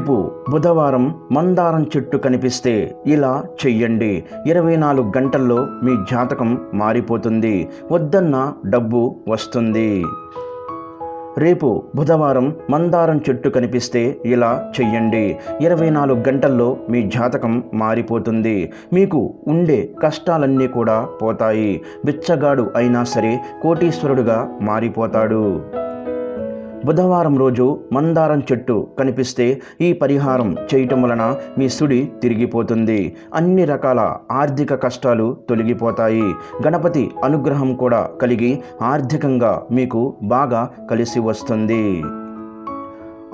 రేపు బుధవారం మందారం చెట్టు కనిపిస్తే ఇలా చెయ్యండి. ఇరవై నాలుగు గంటల్లో మీ జాతకం మారిపోతుంది. వద్దన్న డబ్బు వస్తుంది. రేపు బుధవారం మందారం చెట్టు కనిపిస్తే ఇలా చెయ్యండి. ఇరవై నాలుగు గంటల్లో మీ జాతకం మారిపోతుంది. మీకు ఉండే కష్టాలన్నీ కూడా పోతాయి. బిచ్చగాడు అయినా సరే కోటీశ్వరుడుగా మారిపోతాడు. బుధవారం రోజు మందారం చెట్టు కనిపిస్తే ఈ పరిహారం చేయటం వలన మీ సుడి తిరిగిపోతుంది. అన్ని రకాల ఆర్థిక కష్టాలు తొలగిపోతాయి. గణపతి అనుగ్రహం కూడా కలిగి ఆర్థికంగా మీకు బాగా కలిసి వస్తుంది.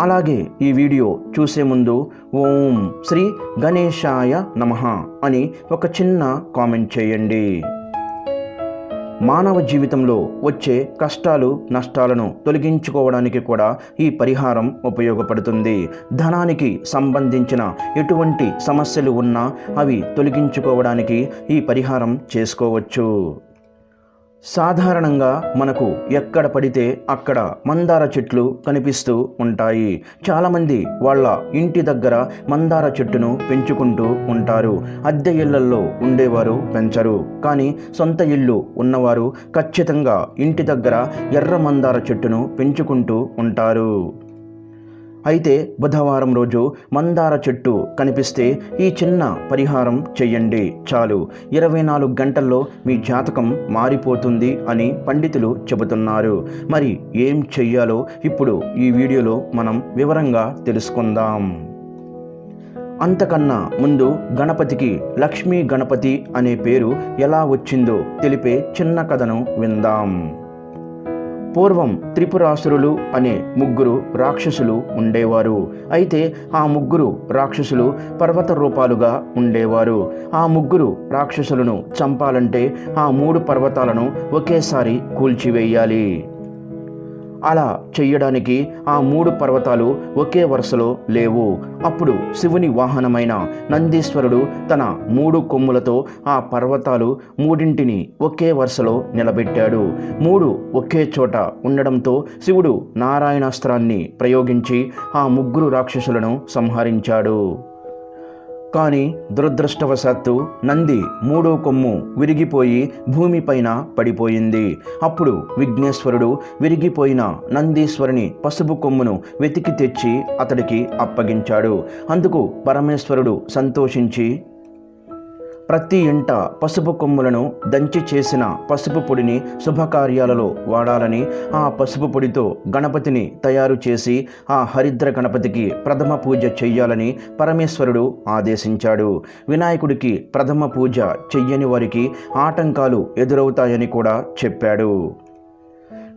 అలాగే ఈ వీడియో చూసే ముందు ఓం శ్రీ గణేశాయ నమః అని ఒక చిన్న కామెంట్ చేయండి. మానవ జీవితంలో వచ్చే కష్టాలు నష్టాలను తొలగించుకోవడానికి కూడా ఈ పరిహారం ఉపయోగపడుతుంది. ధనానికి సంబంధించిన ఎటువంటి సమస్యలు ఉన్నా అవి తొలగించుకోవడానికి ఈ పరిహారం చేసుకోవచ్చు. సాధారణంగా మనకు ఎక్కడ పడితే అక్కడ మందార చెట్లు కనిపిస్తూ ఉంటాయి. చాలామంది వాళ్ళ ఇంటి దగ్గర మందార చెట్టును పెంచుకుంటూ ఉంటారు. అద్దె ఇళ్ళల్లో ఉండేవారు పెంచరు. కానీ సొంత ఇల్లు ఉన్నవారు ఖచ్చితంగా ఇంటి దగ్గర ఎర్ర మందార చెట్టును పెంచుకుంటూ ఉంటారు. అయితే బుధవారం రోజు మందార చెట్టు కనిపిస్తే ఈ చిన్న పరిహారం చెయ్యండి. చాలు. ఇరవై నాలుగు గంటల్లో మీ జాతకం మారిపోతుంది అని పండితులు చెబుతున్నారు. మరి ఏం చెయ్యాలో ఇప్పుడు ఈ వీడియోలో మనం వివరంగా తెలుసుకుందాం. అంతకన్నా ముందు గణపతికి లక్ష్మీ గణపతి అనే పేరు ఎలా వచ్చిందో తెలిపే చిన్న కథను విందాం. పూర్వం త్రిపురాసురులు అనే ముగ్గురు రాక్షసులు ఉండేవారు. అయితే ఆ ముగ్గురు రాక్షసులు పర్వత రూపాలుగా ఉండేవారు. ఆ ముగ్గురు రాక్షసులను చంపాలంటే ఆ మూడు పర్వతాలను ఒకేసారి కూల్చివేయాలి. అలా చెయ్యడానికి ఆ మూడు పర్వతాలు ఒకే వరుసలో లేవు. అప్పుడు శివుని వాహనమైన నందీశ్వరుడు తన మూడు కొమ్ములతో ఆ పర్వతాలు మూడింటిని ఒకే వరుసలో నిలబెట్టాడు. మూడు ఒకే చోట ఉండడంతో శివుడు నారాయణాస్త్రాన్ని ప్రయోగించి ఆ ముగ్గురు రాక్షసులను సంహరించాడు. కానీ దురదృష్టవశాత్తు నంది మూడో కొమ్ము విరిగిపోయి భూమిపైన పడిపోయింది. అప్పుడు విఘ్నేశ్వరుడు విరిగిపోయిన నందీశ్వరుని పసుపు కొమ్మును వెతికి తెచ్చి అతడికి అప్పగించాడు. అందుకు పరమేశ్వరుడు సంతోషించి ప్రతి ఇంట పసుపు కొమ్ములను దంచి చేసిన పసుపు పొడిని శుభకార్యాలలో వాడాలని ఆ పసుపు పొడితో గణపతిని తయారు చేసి ఆ హరిద్ర గణపతికి ప్రథమ పూజ చెయ్యాలని పరమేశ్వరుడు ఆదేశించాడు. వినాయకుడికి ప్రథమ పూజ చెయ్యని వారికి ఆటంకాలు ఎదురవుతాయని కూడా చెప్పాడు.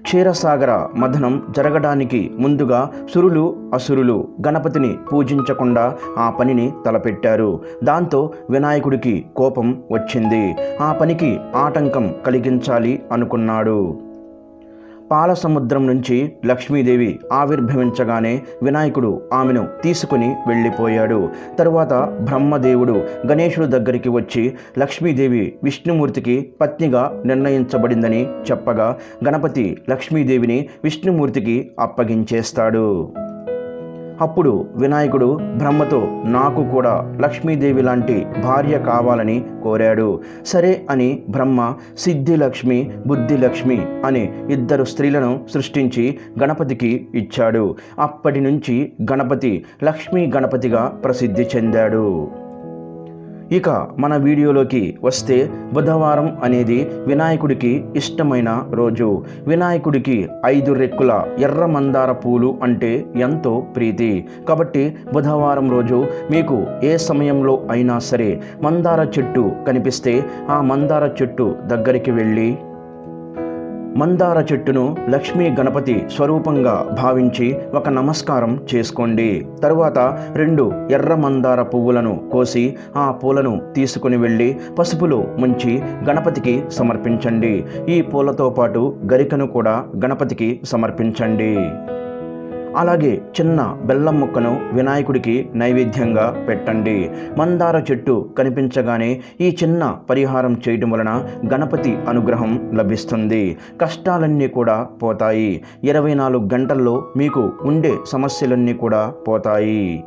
క్షీరసాగర మథనం జరగడానికి ముందుగా సురులు అసురులు గణపతిని పూజించకుండా ఆ పనిని తలపెట్టారు. దాంతో వినాయకుడికి కోపం వచ్చింది. ఆ పనికి ఆటంకం కలిగించాలి అనుకున్నాడు. పాల సముద్రం నుంచి లక్ష్మీదేవి ఆవిర్భవించగానే వినాయకుడు ఆమెను తీసుకుని వెళ్ళిపోయాడు. తరువాత బ్రహ్మదేవుడు గణేశుడు దగ్గరికి వచ్చి లక్ష్మీదేవి విష్ణుమూర్తికి పత్నిగా నిర్ణయించబడిందని చెప్పగా గణపతి లక్ష్మీదేవిని విష్ణుమూర్తికి అప్పగించేస్తాడు. అప్పుడు వినాయకుడు బ్రహ్మతో నాకు కూడా లక్ష్మీదేవి లాంటి భార్య కావాలని కోరాడు. సరే అని బ్రహ్మ సిద్ధిలక్ష్మి బుద్ధిలక్ష్మి అనే ఇద్దరు స్త్రీలను సృష్టించి గణపతికి ఇచ్చాడు. అప్పటి నుంచి గణపతి లక్ష్మీ గణపతిగా ప్రసిద్ధి చెందాడు. ఇక మన వీడియోలోకి వస్తే బుధవారం అనేది వినాయకుడికి ఇష్టమైన రోజు. వినాయకుడికి ఐదు రెక్కుల ఎర్ర మందార పూలు అంటే ఎంతో ప్రీతి. కాబట్టి బుధవారం రోజు మీకు ఏ సమయంలో అయినా సరే మందార చెట్టు కనిపిస్తే ఆ మందార చెట్టు దగ్గరికి వెళ్ళి మందార చెట్టును లక్ష్మీ గణపతి స్వరూపంగా భావించి ఒక నమస్కారం చేసుకోండి. తరువాత రెండు ఎర్ర మందార పువ్వులను కోసి ఆ పూలను తీసుకుని వెళ్ళి పసుపులో ముంచి గణపతికి సమర్పించండి. ఈ పూలతో పాటు గరికను కూడా గణపతికి సమర్పించండి. అలాగే చిన్న బెల్లం ముక్కను వినాయకుడికి నైవేద్యంగా పెట్టండి. మందార చెట్టు కనిపించగానే ఈ చిన్న పరిహారం చేయటం వలన గణపతి అనుగ్రహం లభిస్తుంది. కష్టాలన్నీ కూడా పోతాయి. ఇరవై నాలుగు గంటల్లో మీకు ఉండే సమస్యలన్నీ కూడా పోతాయి.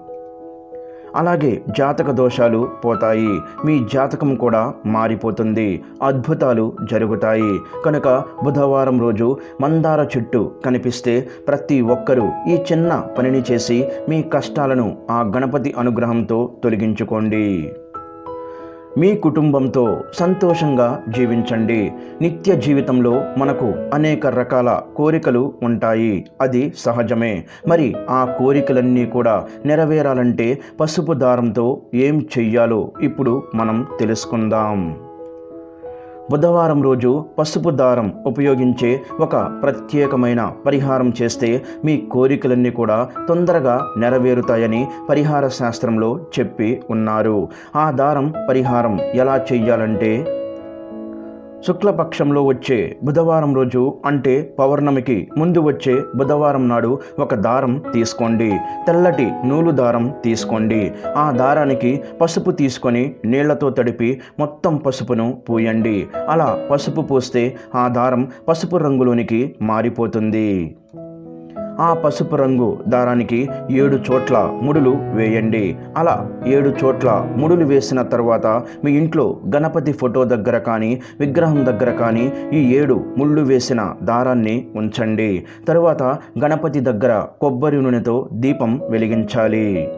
అలాగే జాతక దోషాలు పోతాయి. మీ జాతకం కూడా మారిపోతుంది. అద్భుతాలు జరుగుతాయి. కనుక బుధవారం రోజు మందార చెట్టు కనిపిస్తే ప్రతి ఒక్కరూ ఈ చిన్న పనిని చేసి మీ కష్టాలను ఆ గణపతి అనుగ్రహంతో తొలగించుకోండి. మీ కుటుంబంతో సంతోషంగా జీవించండి. నిత్య జీవితంలో మనకు అనేక రకాల కోరికలు ఉంటాయి. అది సహజమే. మరి ఆ కోరికలన్నీ కూడా నెరవేరాలంటే పసుపు దారంతో ఏం చెయ్యాలో ఇప్పుడు మనం తెలుసుకుందాం. బుధవారం రోజు పసుపు దారం ఉపయోగించే ఒక ప్రత్యేకమైన పరిహారం చేస్తే మీ కోరికలన్నీ కూడా తొందరగా నెరవేరుతాయని పరిహార శాస్త్రంలో చెప్పి ఉన్నారు. ఆ దారం పరిహారం ఎలా చెయ్యాలంటే శుక్లపక్షంలో వచ్చే బుధవారం రోజు అంటే పౌర్ణమికి ముందు వచ్చే బుధవారం నాడు ఒక దారం తీసుకోండి. తెల్లటి నూలు దారం తీసుకోండి. ఆ దారానికి పసుపు తీసుకొని నీళ్ళతో తడిపి మొత్తం పసుపును పూయండి. అలా పసుపు పూస్తే ఆ దారం పసుపు రంగులోనికి మారిపోతుంది. ఆ పసుపు రంగు దారానికి ఏడు చోట్ల ముడులు వేయండి. అలా ఏడు చోట్ల ముడులు వేసిన తర్వాత మీ ఇంట్లో గణపతి ఫోటో దగ్గర కానీ విగ్రహం దగ్గర కానీ ఈ ఏడు ముళ్ళు వేసిన దారాన్ని ఉంచండి. తరువాత గణపతి దగ్గర కొబ్బరి నూనెతో దీపం వెలిగించాలి.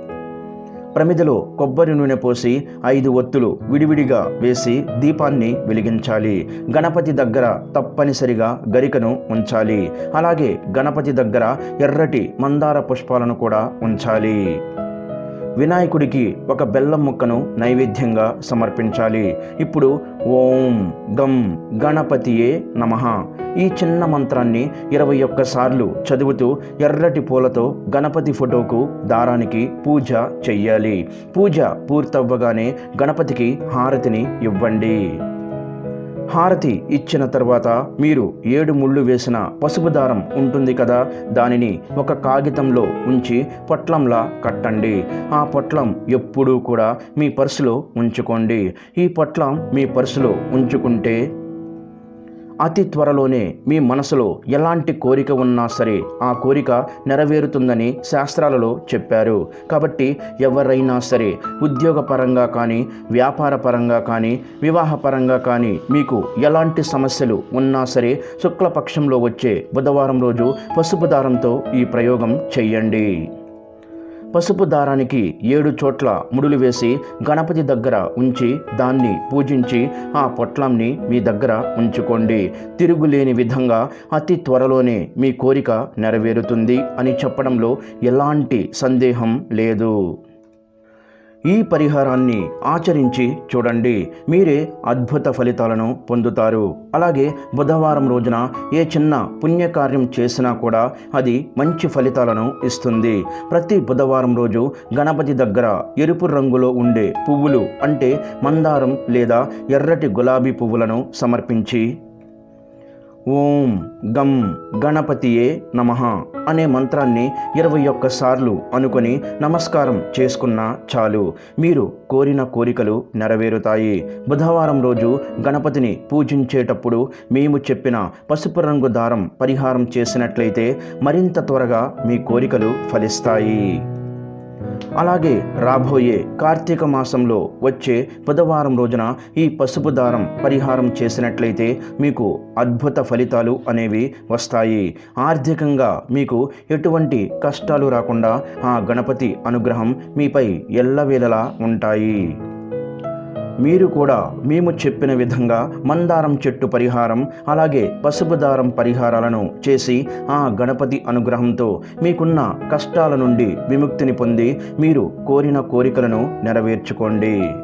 ప్రమిదలో కొబ్బరి నూనె పోసి ఐదు ఒత్తులు విడివిడిగా వేసి దీపాన్ని వెలిగించాలి. గణపతి దగ్గర తప్పనిసరిగా గరికను ఉంచాలి. అలాగే గణపతి దగ్గర ఎర్రటి మందార పుష్పాలను కూడా ఉంచాలి. వినాయకుడికి ఒక బెల్లం ముక్కను నైవేద్యంగా సమర్పించాలి. ఇప్పుడు ఓం గం గణపతియే నమ. ఈ చిన్న మంత్రాన్ని ఇరవై ఒక్కసార్లు చదువుతూ ఎర్రటి పూలతో గణపతి ఫోటోకు దారానికి పూజ చెయ్యాలి. పూజ పూర్తవ్వగానే గణపతికి హారతిని ఇవ్వండి. హారతి ఇచ్చిన తర్వాత మీరు ఏడు ముళ్ళు వేసిన పసుపు దారం ఉంటుంది కదా దానిని ఒక కాగితంలో ఉంచి పొట్లంలా కట్టండి. ఆ పొట్లం ఎప్పుడూ కూడా మీ పర్సులో ఉంచుకోండి. ఈ పొట్లం మీ పర్సులో ఉంచుకుంటే అతి త్వరలోనే మీ మనసులో ఎలాంటి కోరిక ఉన్నా సరే ఆ కోరిక నెరవేరుతుందని శాస్త్రాలలో చెప్పారు. కాబట్టి ఎవరైనా సరే ఉద్యోగపరంగా కానీ వ్యాపార పరంగా కానీ వివాహపరంగా కానీ మీకు ఎలాంటి సమస్యలు ఉన్నా సరే శుక్లపక్షంలో వచ్చే బుధవారం రోజు పసుపు దారంతో ఈ ప్రయోగం చెయ్యండి పసుపు దారానికి ఏడు చోట్ల ముడులు వేసి గణపతి దగ్గర ఉంచి దాన్ని పూజించి ఆ పొట్లంని మీ దగ్గర ఉంచుకోండి. తిరుగులేని విధంగా అతి త్వరలోనే మీ కోరిక నెరవేరుతుంది అని చెప్పడంలో ఎలాంటి సందేహం లేదు. ఈ పరిహారాన్ని ఆచరించి చూడండి. మీరే అద్భుత ఫలితాలను పొందుతారు. అలాగే బుధవారం రోజున ఏ చిన్న పుణ్యకార్యం చేసినా కూడా అది మంచి ఫలితాలను ఇస్తుంది. ప్రతి బుధవారం రోజు గణపతి దగ్గర ఎరుపు రంగులో ఉండే పువ్వులు అంటే మందారం లేదా ఎర్రటి గులాబీ పువ్వులను సమర్పించి ఓం గం గణపతియే నమ అనే మంత్రాన్ని ఇరవై ఒక్కసార్లు అనుకొని నమస్కారం చేసుకున్నా చాలు. మీరు కోరిన కోరికలు నెరవేరుతాయి. బుధవారం రోజు గణపతిని పూజించేటప్పుడు మేము చెప్పిన పసుపు రంగు దారం పరిహారం చేసినట్లయితే మరింత త్వరగా మీ కోరికలు ఫలిస్తాయి. అలాగే రాబోయే కార్తీక మాసంలో వచ్చే బుధవారం రోజున ఈ పసుపు దారం పరిహారం చేసినట్లయితే మీకు అద్భుత ఫలితాలు అనేవి వస్తాయి. ఆర్థికంగా మీకు ఎటువంటి కష్టాలు రాకుండా ఆ గణపతి అనుగ్రహం మీపై ఎల్లవేళలా ఉంటాయి. మీరు కూడా మేము చెప్పిన విధంగా మందారం చెట్టు పరిహారం అలాగే పసుపు దారం పరిహారాలను చేసి ఆ గణపతి అనుగ్రహంతో మీకున్న కష్టాల నుండి విముక్తిని పొంది మీరు కోరిన కోరికలను నెరవేర్చుకోండి.